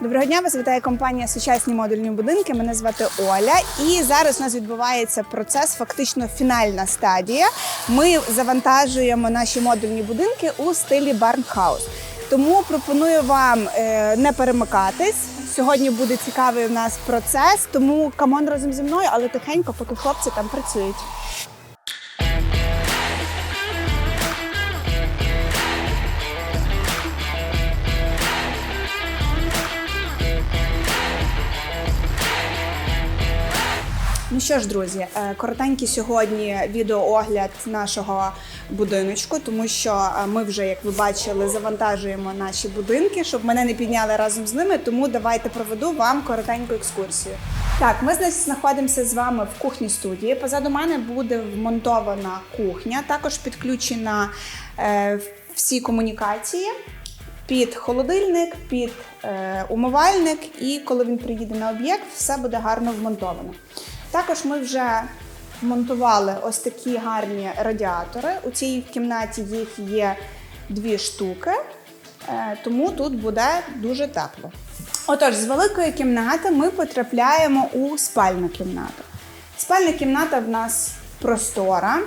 Доброго дня, вас вітає компанія Сучасні модульні будинки. Мене звати Оля. І зараз у нас відбувається процес, фактично фінальна стадія. Ми завантажуємо наші модульні будинки у стилі барнхаус. Тому пропоную вам е, не перемикатись. Сьогодні буде цікавий у нас процес, тому камон разом зі мною, але тихенько, поки хлопці там працюють. Ну що ж, друзі, е, коротенький сьогодні відеоогляд нашого будиночку, тому що е, ми вже, як ви бачили, завантажуємо наші будинки, щоб мене не підняли разом з ними. Тому давайте проведу вам коротеньку екскурсію. Так, ми знаходимося з вами в кухні студії. Позаду мене буде вмонтована кухня, також підключена е, всі комунікації. Під холодильник, під е, умивальник, і коли він приїде на об'єкт, все буде гарно вмонтовано. Також ми вже вмонтували ось такі гарні радіатори. У цій кімнаті їх є дві штуки, е, тому тут буде дуже тепло. Отож, з великої кімнати ми потрапляємо у спальну кімнату. Спальна кімната в нас простора.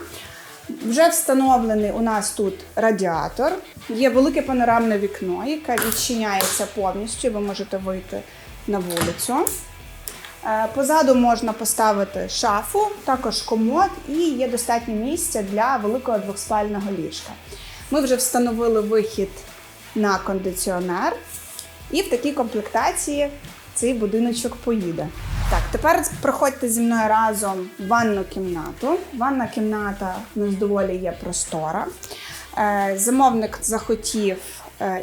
Вже встановлений у нас тут радіатор, є велике панорамне вікно, яке відчиняється повністю. Ви можете вийти на вулицю. Е, Позаду можна поставити шафу, також комод і є достатньо місця для великого двохспального ліжка. Ми вже встановили вихід на кондиціонер, і в такій комплектації цей будиночок поїде. Так, тепер проходьте зі мною разом в ванну кімнату. Ванна кімната у нас доволі є простора. Е, Замовник захотів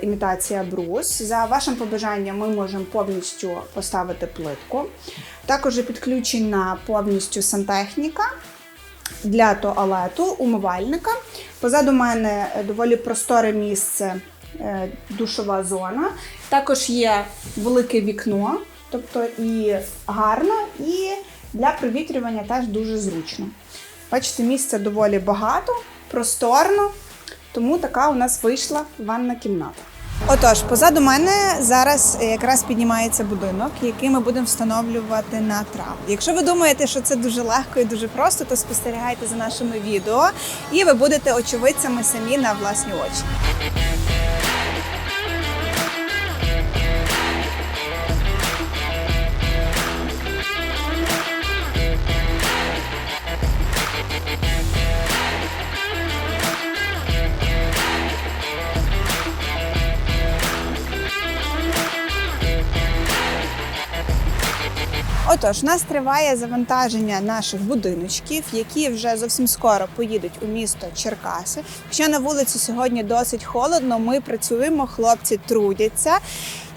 імітація брус. За вашим побажанням ми можемо повністю поставити плитку. Також підключена повністю сантехніка для туалету, умивальника. Позаду мене е, доволі просторе місце, е, душова зона. Також є велике вікно, тобто і гарно, і для провітрювання теж дуже зручно. Бачите, місця доволі багато, просторно, тому така у нас вийшла ванна кімната. Отож, позаду мене зараз якраз піднімається будинок, який ми будемо встановлювати на трав. Якщо ви думаєте, що це дуже легко і дуже просто, то спостерігайте за нашими відео, і ви будете очевидцями самі на власні очі. Отож, нас триває завантаження наших будиночків, які вже зовсім скоро поїдуть у місто Черкаси. Якщо на вулиці сьогодні досить холодно, ми працюємо, хлопці трудяться.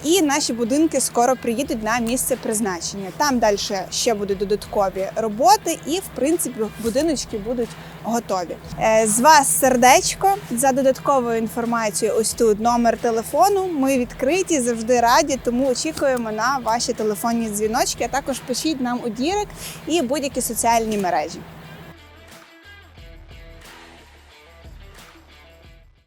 І наші будинки скоро приїдуть на місце призначення. Там далі ще будуть додаткові роботи, і в принципі будиночки будуть готові. Е, З вас сердечко за додатковою інформацією. Ось тут номер телефону. Ми відкриті, завжди раді, тому очікуємо на ваші телефонні дзвіночки. А також пишіть нам у Дірект і будь-які соціальні мережі.